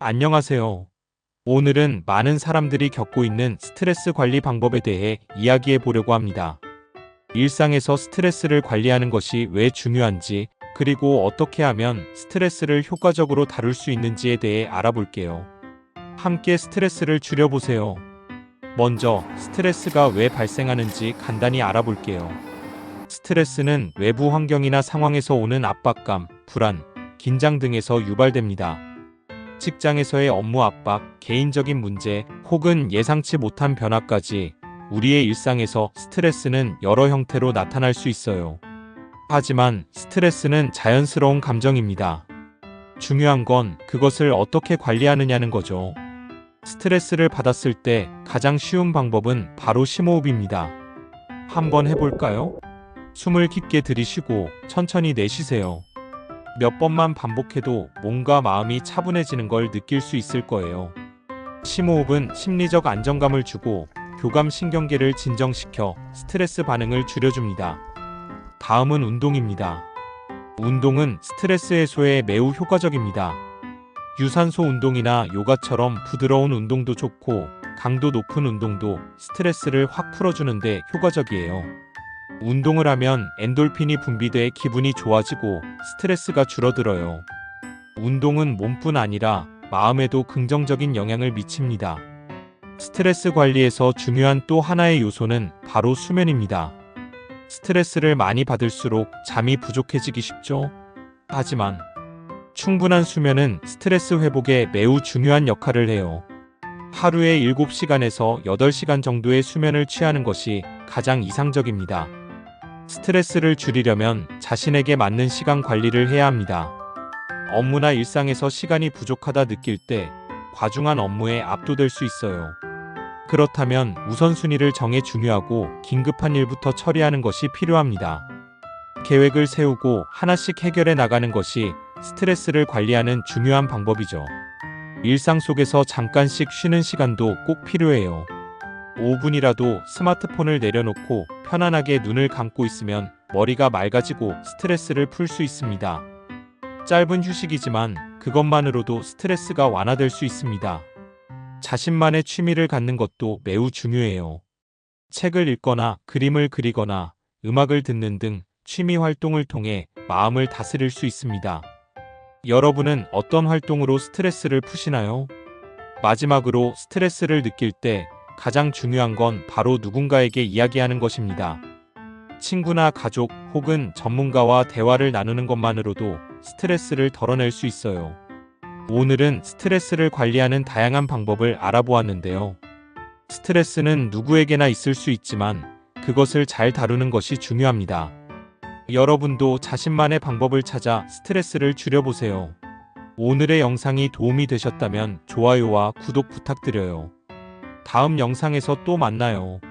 안녕하세요. 오늘은 많은 사람들이 겪고 있는 스트레스 관리 방법에 대해 이야기해 보려고 합니다. 일상에서 스트레스를 관리하는 것이 왜 중요한지, 그리고 어떻게 하면 스트레스를 효과적으로 다룰 수 있는지에 대해 알아볼게요. 함께 스트레스를 줄여보세요. 먼저 스트레스가 왜 발생하는지 간단히 알아볼게요. 스트레스는 외부 환경이나 상황에서 오는 압박감, 불안, 긴장 등에서 유발됩니다. 직장에서의 업무 압박, 개인적인 문제, 혹은 예상치 못한 변화까지 우리의 일상에서 스트레스는 여러 형태로 나타날 수 있어요. 하지만 스트레스는 자연스러운 감정입니다. 중요한 건 그것을 어떻게 관리하느냐는 거죠. 스트레스를 받았을 때 가장 쉬운 방법은 바로 심호흡입니다. 한번 해볼까요? 숨을 깊게 들이쉬고 천천히 내쉬세요. 몇 번만 반복해도 몸과 마음이 차분해지는 걸 느낄 수 있을 거예요. 심호흡은 심리적 안정감을 주고 교감 신경계를 진정시켜 스트레스 반응을 줄여줍니다. 다음은 운동입니다. 운동은 스트레스 해소에 매우 효과적입니다. 유산소 운동이나 요가처럼 부드러운 운동도 좋고 강도 높은 운동도 스트레스를 확 풀어주는데 효과적이에요. 운동을 하면 엔돌핀이 분비돼 기분이 좋아지고 스트레스가 줄어들어요. 운동은 몸뿐 아니라 마음에도 긍정적인 영향을 미칩니다. 스트레스 관리에서 중요한 또 하나의 요소는 바로 수면입니다. 스트레스를 많이 받을수록 잠이 부족해지기 쉽죠? 하지만 충분한 수면은 스트레스 회복에 매우 중요한 역할을 해요. 하루에 7시간에서 8시간 정도의 수면을 취하는 것이 가장 이상적입니다. 스트레스를 줄이려면 자신에게 맞는 시간 관리를 해야 합니다. 업무나 일상에서 시간이 부족하다 느낄 때 과중한 업무에 압도될 수 있어요. 그렇다면 우선순위를 정해 중요하고 긴급한 일부터 처리하는 것이 필요합니다. 계획을 세우고 하나씩 해결해 나가는 것이 스트레스를 관리하는 중요한 방법이죠. 일상 속에서 잠깐씩 쉬는 시간도 꼭 필요해요. 5분이라도 스마트폰을 내려놓고 편안하게 눈을 감고 있으면 머리가 맑아지고 스트레스를 풀 수 있습니다. 짧은 휴식이지만 그것만으로도 스트레스가 완화될 수 있습니다. 자신만의 취미를 갖는 것도 매우 중요해요. 책을 읽거나 그림을 그리거나 음악을 듣는 등 취미 활동을 통해 마음을 다스릴 수 있습니다. 여러분은 어떤 활동으로 스트레스를 푸시나요? 마지막으로 스트레스를 느낄 때 가장 중요한 건 바로 누군가에게 이야기하는 것입니다. 친구나 가족 혹은 전문가와 대화를 나누는 것만으로도 스트레스를 덜어낼 수 있어요. 오늘은 스트레스를 관리하는 다양한 방법을 알아보았는데요. 스트레스는 누구에게나 있을 수 있지만 그것을 잘 다루는 것이 중요합니다. 여러분도 자신만의 방법을 찾아 스트레스를 줄여보세요. 오늘의 영상이 도움이 되셨다면 좋아요와 구독 부탁드려요. 다음 영상에서 또 만나요.